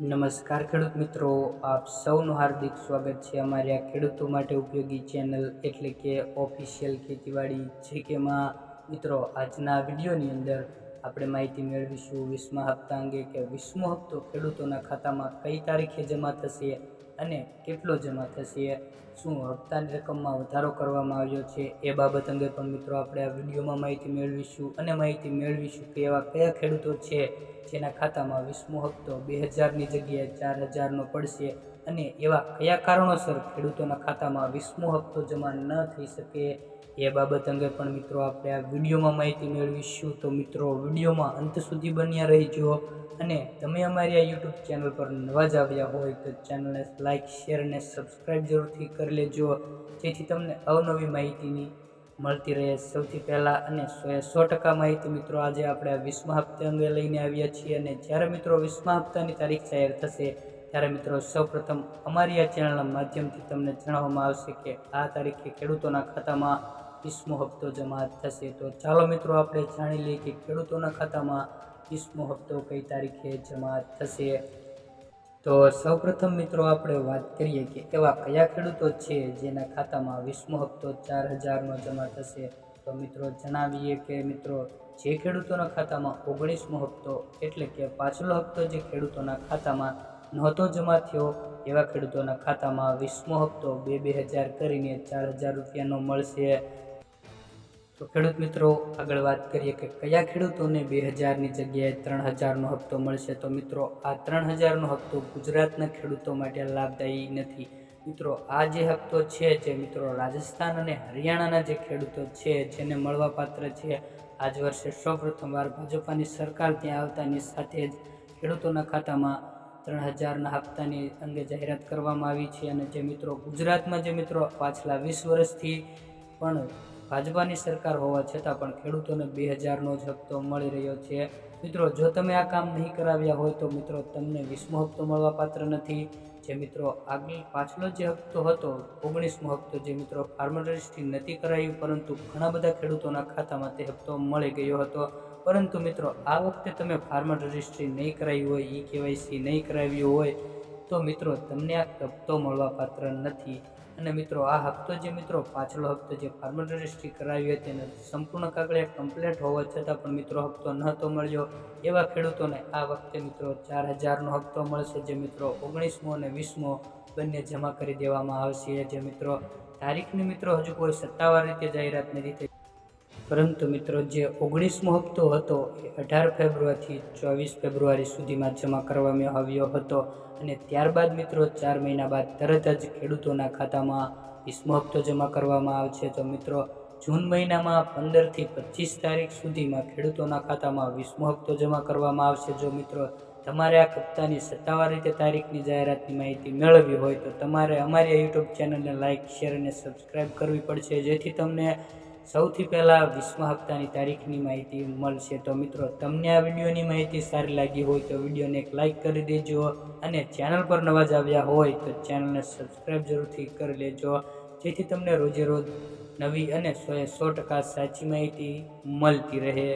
નમસ્કાર ખેડૂત મિત્રો, આપ સૌનું હાર્દિક સ્વાગત છે અમારી આ ખેડૂતો માટે ઉપયોગી ચેનલ એટલે કે ઓફિશિયલ ખેતીવાડી જે કેમાં મિત્રો, આજના વિડીયોની અંદર આપણે માહિતી મેળવીશું વીસમા હપ્તા અંગે કે વીસમો હપ્તો ખેડૂતોના ખાતામાં કઈ તારીખે જમા થશે અને કેટલો જમા થશે, શું હપ્તાની રકમમાં વધારો કરવામાં આવ્યો છે, એ બાબત અંગે પણ મિત્રો આપણે આ વિડીયોમાં માહિતી મેળવીશું અને માહિતી મેળવીશું કે એવા કયા ખેડૂતો છે જેના ખાતામાં વીસમો હપ્તો બે હજારની જગ્યાએ ચાર હજારનો પડશે. અને એવા કયા કારણોસર ખેડૂતોના ખાતામાં વીસમો હપ્તો જમા ન થઈ શકે એ બાબત અંગે પણ મિત્રો આપણે આ વિડીયોમાં માહિતી મેળવીશું. તો મિત્રો, વિડીયોમાં અંત સુધી બન્યા રહીજો અને તમે અમારી આ યુટ્યુબ ચેનલ પર નવા જ આવ્યા હોય તો ચેનલને લાઇક શેર અને સબસ્ક્રાઈબ જરૂરથી કરી લેજો. જેથી તમને અવનવી માહિતીની મળતી રહે સૌથી પહેલાં અને સો સો ટકા માહિતી મિત્રો આજે આપણે આ વીસમા હપ્તે અંગે લઈને આવ્યા છીએ. અને જ્યારે મિત્રો વીસમા હપ્તાની તારીખ જાહેર થશે ત્યારે મિત્રો, સૌપ્રથમ અમારી આ ચેનલના માધ્યમથી તમને જણાવવામાં આવશે કે આ તારીખે ખેડૂતોના ખાતામાં વીસમો હપ્તો જમા થશે. તો ચાલો મિત્રો, આપણે જાણી લઈએ કે ખેડૂતોના ખાતામાં વીસમો હપ્તો કઈ તારીખે જમા થશે. તો સૌપ્રથમ મિત્રો, આપણે વાત કરીએ કે એવા કયા ખેડૂતો છે જેના ખાતામાં વીસમો હપ્તો ચાર હજારનો જમા થશે? તો મિત્રો, જણાવીએ કે મિત્રો, જે ખેડૂતોના ખાતામાં ઓગણીસમો હપ્તો એટલે કે પાછલો હપ્તો જે ખેડૂતોના ખાતામાં નહોતો જમા થયો. એવા ખેડૂતોના ખાતામાં વીસમો હપ્તો બે બે હજાર કરીને ચાર હજાર રૂપિયાનો મળશે. તો ખેડૂત મિત્રો, આગળ વાત કરીએ કે કયા ખેડૂતોને બે હજારની જગ્યાએ ત્રણ હજારનો હપ્તો મળશે? તો મિત્રો, આ ત્રણ હજારનો હપ્તો ગુજરાતના ખેડૂતો માટે લાભદાયી નથી. મિત્રો, આ જે હપ્તો છે જે મિત્રો રાજસ્થાન અને હરિયાણાના જે ખેડૂતો છે, જેને મળવાપાત્ર છે, આજ વર્ષે સૌપ્રથમવાર ભાજપાની સરકાર ત્યાં આવતાની સાથે જ ખેડૂતોના ખાતામાં ત્રણ હજારના હપ્તાની અંગે જાહેરાત કરવામાં આવી છે અને જે મિત્રો ગુજરાતમાં જે મિત્રો પાછલા વીસ વર્ષથી પણ ભાજપાની સરકાર હોવા છતાં પણ ખેડૂતોને બે હજારનો જ હપ્તો મળી રહ્યો છે. મિત્રો, જો તમે આ કામ નહીં કરાવ્યા હોય તો મિત્રો, તમને વીસમો હપ્તો મળવા પાત્ર નથી. જે મિત્રો આગળ પાછલો જે હપ્તો હતો, ઓગણીસમો હપ્તો જે મિત્રો ફાર્મર રજિસ્ટ્રી નથી કરાયું, પરંતુ ઘણા બધા ખેડૂતોના ખાતામાં તે હપ્તો મળી ગયો હતો. પરંતુ મિત્રો, આ વખતે તમે ફાર્મર રજિસ્ટ્રી નહીં કરાવી હોય, ઈ કેવાયસી નહીં કરાવ્યું હોય, તો મિત્રો, તમને આ હપ્તો મળવા પાત્ર નથી. અને મિત્રો, આ હપ્તો જે મિત્રો, પાછલો હપ્તો જે ફાર્મર રજિસ્ટ્રી કરાવી હતી અને સંપૂર્ણ કાગળિયા કમ્પ્લીટ હોવા છતાં પણ મિત્રો, હપ્તો નહોતો મળ્યો. એવા ખેડૂતોને આ વખતે મિત્રો, ચાર હજારનો હપ્તો મળશે જે મિત્રો ઓગણીસમો અને વીસમો બંને જમા કરી દેવામાં આવશે. જે મિત્રો, તારીખની મિત્રો હજુ કોઈ સત્તાવાર રીતે જાહેરાત નથી થઈ. પરંતુ મિત્રો, જે ઓગણીસમો હપ્તો હતો એ અઢાર ફેબ્રુઆરીથી ચોવીસ ફેબ્રુઆરી સુધીમાં જમા કરવામાં આવ્યો હતો અને ત્યારબાદ મિત્રો, ચાર મહિના બાદ તરત જ ખેડૂતોના ખાતામાં વીસમો હપ્તો જમા કરવામાં આવશે તો મિત્રો, જૂન મહિનામાં પંદરથી પચીસ તારીખ સુધીમાં ખેડૂતોના ખાતામાં વીસમો હપ્તો જમા કરવામાં આવશે. જો મિત્રો, તમારે આ હપ્તાની સત્તાવાર રીતે તારીખની જાહેરાતની માહિતી મેળવવી હોય તો તમારે અમારી યુટ્યુબ ચેનલને લાઇક શેર અને સબસ્ક્રાઈબ કરવી પડશે. જેથી તમને સૌથી પહેલાં વીસમા હપ્તાની તારીખની માહિતી મળશે. તો મિત્રો, તમને આ વિડીયોની માહિતી સારી લાગી હોય તો વિડીયોને એક લાઇક કરી દેજો અને ચેનલ પર નવા જ આવ્યા હોય તો ચેનલને સબસ્ક્રાઈબ જરૂરથી કરી લેજો. જેથી તમને રોજે રોજ નવી અને સો સો ટકા સાચી માહિતી મળતી રહે.